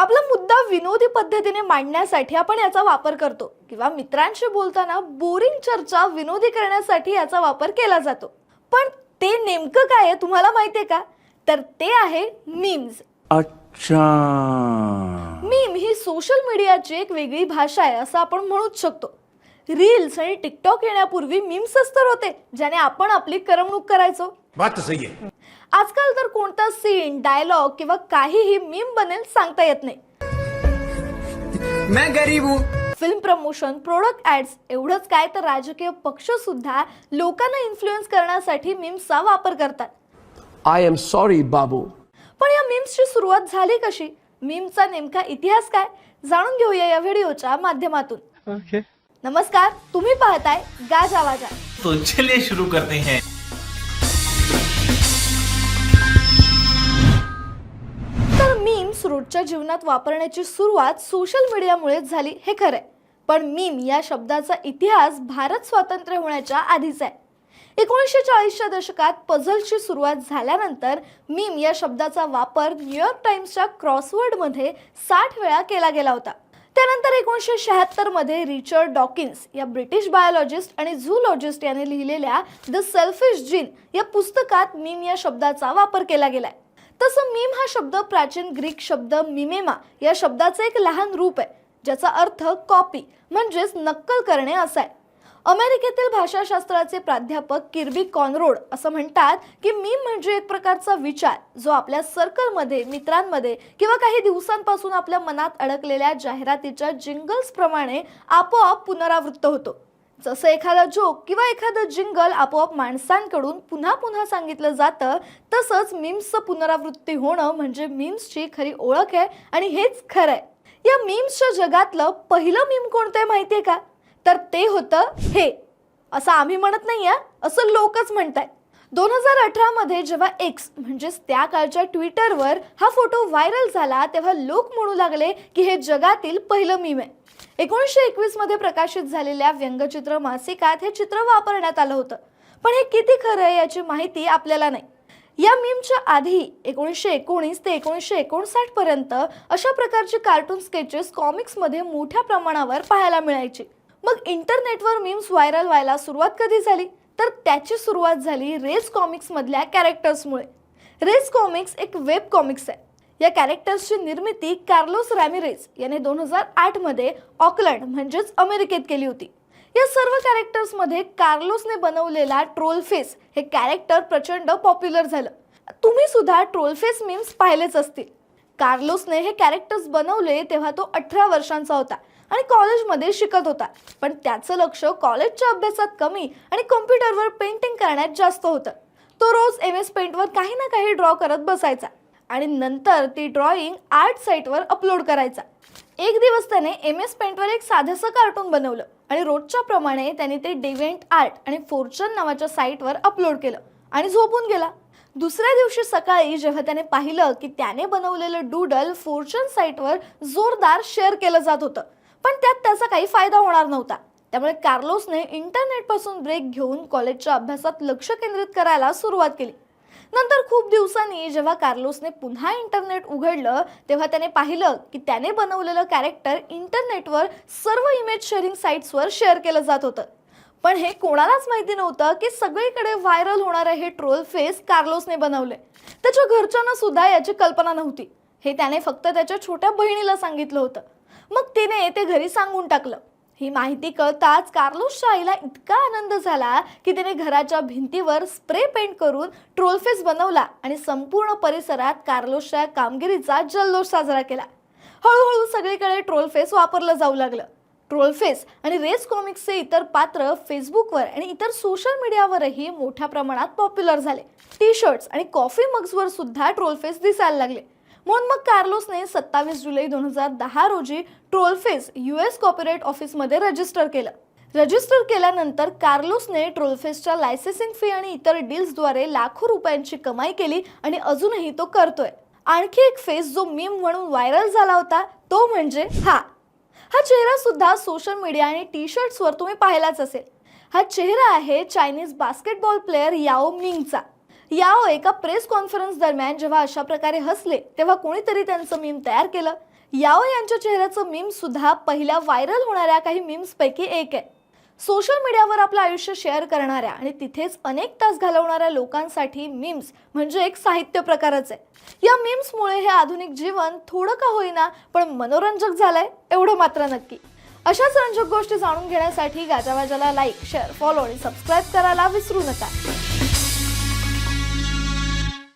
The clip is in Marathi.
आपला मुद्दा विनोदी पद्धतीने मांडण्यासाठी आपण याचा वापर करतो. किंवा मित्रांशी बोलताना बोरिंग चर्चा विनोदी करण्यासाठी याचा वापर केला जातो. पण ते नेमकं काय आहे तुम्हाला माहितीये का? तर ते आहे मीम्स अच्छा. मीम ही सोशल मीडियाची एक वेगळी भाषा आहे असं आपण म्हणूच शकतो. रील्स आणि टिकटॉक येण्यापूर्वी मीम्सच तर होते ज्याने आपण आपली करमणूक करायचो. बात सही है आजकाल तर कोणता सीन डायलॉग किंवा काहीही मीम बनेल सांगता येत नाही. मैं गरीब हूँ. फिल्म प्रमोशन प्रोडक्ट ऍड्स एवढंच काय तर राजकीय पक्ष सुद्धा लोकांना इन्फ्लुएन्स करण्यासाठी मीम्सचा वापर करतात. I am sorry, Babu. पण या मीम्सची सुरुवात झाली कशी? मीमचा नेमका इतिहास काय? जाणून घेऊया या व्हिडिओच्या माध्यमातून. नमस्कार तुम्ही पाहताय गाजा वाजा. तो चलिए शुरू करते हैं. रोजच्या जीवनात वापरण्याची सुरुवात सोशल मीडियामुळेच झाली हे खरंय. पण मीम या शब्दाचा इतिहास भारत स्वातंत्र्य होण्याच्या आधीच आहे. एकोणीसशे चाळीसच्या दशकात पझलची सुरुवात झाल्यानंतर मीम या शब्दाचा वापर न्यूयॉर्क टाइम्सच्या क्रॉसवर्डमध्ये साठ वेळा केला गेला होता. त्यानंतर एकोणीसशे शहात्तरमध्ये रिचर्ड डॉकिन्स या ब्रिटिश बायोलॉजिस्ट आणि झूलॉजिस्ट याने लिहिलेल्या द सेल्फिश जीन या पुस्तकात मीम या शब्दाचा वापर केला गेलाय. तसं मीम हा शब्द प्राचीन ग्रीक शब्द मिमेमा या शब्दाचं एक लहान रूप आहे ज्याचा अर्थ कॉपी म्हणजेच नक्कल करणे असा आहे. अमेरिकेतील भाषाशास्त्राचे प्राध्यापक किर्बी कॉनरोड असं म्हणतात की मीम म्हणजे एक प्रकारचा विचार जो आपल्या सर्कलमध्ये मित्रांमध्ये किंवा काही दिवसांपासून आपल्या मनात अडकलेल्या जाहिरातीच्या जिंगल्सप्रमाणे आपोआप पुनरावृत्त होतो. जसं एखादा जोक किंवा एखादं जिंगल आपोआप माणसांकडून पुन्हा पुन्हा सांगितलं जातं तसंच मीम्सचं पुनरावृत्ती होणं म्हणजे मीम्सची खरी ओळख आहे आणि हेच खरं आहे. या मीम्सच्या जगातलं पहिलं मीम कोणतं आहे माहितीये का? तर ते होतं हे. असं आम्ही म्हणत नाही असं लोकच म्हणतायत. दोन हजार अठरामध्ये जेव्हा एक्स म्हणजेच त्या काळच्या ट्विटरवर हा फोटो व्हायरल झाला तेव्हा लोक म्हणू लागले की हे जगातील पहिलं मीम आहे. एकोणीसशे एकवीसमध्ये प्रकाशित झालेल्या व्यंगचित्र मासिकात हे चित्र वापरण्यात आलं होतं. पण हे किती खरं आहे याची माहिती आपल्याला नाही. या मीमच्या आधी एकोणीसशे एकोणीस ते एकोणीसशे एकोणसाठ पर्यंत अशा प्रकारची कार्टून स्केचेस कॉमिक्समध्ये मोठ्या प्रमाणावर पाहायला मिळायची. मग इंटरनेटवर मीम्स व्हायरल व्हायला सुरुवात कधी झाली? तर त्याची सुरुवात झाली रेस कॉमिक्स मधल्या कॅरेक्टर्समुळे. रेस कॉमिक्स एक वेब कॉमिक्स आहे. या कॅरेक्टर्सची निर्मिती कार्लोस रॅमिरेज याने दोन हजार आठमध्ये ऑकलंड म्हणजेच अमेरिकेत केली होती. या सर्व कॅरेक्टर्समध्ये कार्लोसने बनवलेला ट्रोल फेस हे कॅरेक्टर प्रचंड पॉप्युलर झालं. तुम्ही सुद्धा ट्रोल फेस मीम्स पाहिलेच असतील. कार्लोसने हे कॅरेक्टर्स बनवले तेव्हा तो अठरा वर्षांचा होता आणि कॉलेजमध्ये शिकत होता. पण त्याचं लक्ष कॉलेजच्या अभ्यासात कमी आणि कॉम्प्युटरवर पेंटिंग करण्यात जास्त होतं. तो रोज एम एस पेंटवर काही ना काही ड्रॉ करत बसायचा. आणि नंतर ती ड्रॉइंग आर्ट साईटवर अपलोड करायचा. एक दिवस त्याने एम एस पेंटवर एक साधंसं कार्टून बनवलं आणि रोजच्या प्रमाणे त्याने ते डिव्हेंट आर्ट आणि फोर्चन नावाच्या साईटवर अपलोड केलं आणि झोपून गेला. दुसऱ्या दिवशी सकाळी जेव्हा त्याने पाहिलं की त्याने बनवलेलं डूडल फोर्चन साईटवर जोरदार शेअर केलं जात होतं. पण त्यात त्याचा काही फायदा होणार नव्हता. त्यामुळे कार्लोसने इंटरनेटपासून ब्रेक घेऊन कॉलेजच्या अभ्यासात लक्ष केंद्रित करायला सुरुवात केली. नंतर खूप दिवसांनी जेव्हा कार्लोसने पुन्हा इंटरनेट उघडलं तेव्हा त्याने पाहिलं की त्याने बनवलेलं कॅरेक्टर इंटरनेटवर सर्व इमेज शेअरिंग साईट्सवर शेअर केलं जात होतं. पण हे कोणालाच माहिती नव्हतं की सगळीकडे व्हायरल होणारं हे ट्रोल फेस कार्लोसने बनवले. त्याच्या घरच्यांना सुद्धा याची कल्पना नव्हती. हे त्याने फक्त त्याच्या छोट्या बहिणीला सांगितलं होतं. मग तिने ते घरी सांगून टाकलं. ही माहिती कळताच कार्लोस आईला इतका आनंद झाला की तिने घराच्या भिंतीवर स्प्रे पेंट करून ट्रोलफेस बनवला आणि संपूर्ण परिसरात कार्लोसच्या कामगिरीचा जल्लोष साजरा केला. हळूहळू सगळीकडे ट्रोलफेस वापरलं जाऊ लागलं. ट्रोलफेस आणि रेस कॉमिक्सचे इतर पात्र फेसबुकवर आणि इतर सोशल मीडियावरही मोठ्या प्रमाणात पॉप्युलर झाले. टी शर्ट्स आणि कॉफी मग्सवर सुद्धा ट्रोलफेस दिसायला लागले. म्हणून मग कार्लोसने सत्तावीस जुलै दोन हजार दहा रोजी ट्रोलफेस यू एस कॉपरेट ऑफिसमध्ये रजिस्टर केलं. रजिस्टर केल्यानंतर कार्लोसने ट्रोलफेसच्या लायसेन्सिंग फी आणि इतर डील्सद्वारे लाखो रुपयांची कमाई केली आणि अजूनही तो करतोय. आणखी एक फेस जो मीम म्हणून व्हायरल झाला होता तो म्हणजे हा. हा चेहरा सुद्धा सोशल मीडिया आणि टी शर्ट्सवर तुम्ही पाहिलाच असेल. हा चेहरा आहे चायनीज बास्केटबॉल प्लेअर याओ मिंगचा याओ एका प्रेस कॉन्फरन्स दरम्यान जेव्हा अशा प्रकारे हसले तेव्हा कोणीतरी त्यांचं मीम तयार केलं. याओ यांच्या चेहऱ्याचं मीम सुद्धा पहिल्या व्हायरल होणाऱ्या काही मीम्स पैकी एक आहे. सोशल मीडियावर आपलं आयुष्य शेअर करणाऱ्या आणि तिथेच अनेक तास घालवणाऱ्या लोकांसाठी मीम्स म्हणजे एक साहित्य प्रकारच आहे. या मीम्समुळे हे आधुनिक जीवन थोडं का होईना पण मनोरंजक झालंय एवढं मात्र नक्की. अशाच रंजक गोष्टी जाणून घेण्यासाठी गाजावाजाला लाईक शेअर फॉलो आणि सबस्क्राईब करायला विसरू नका.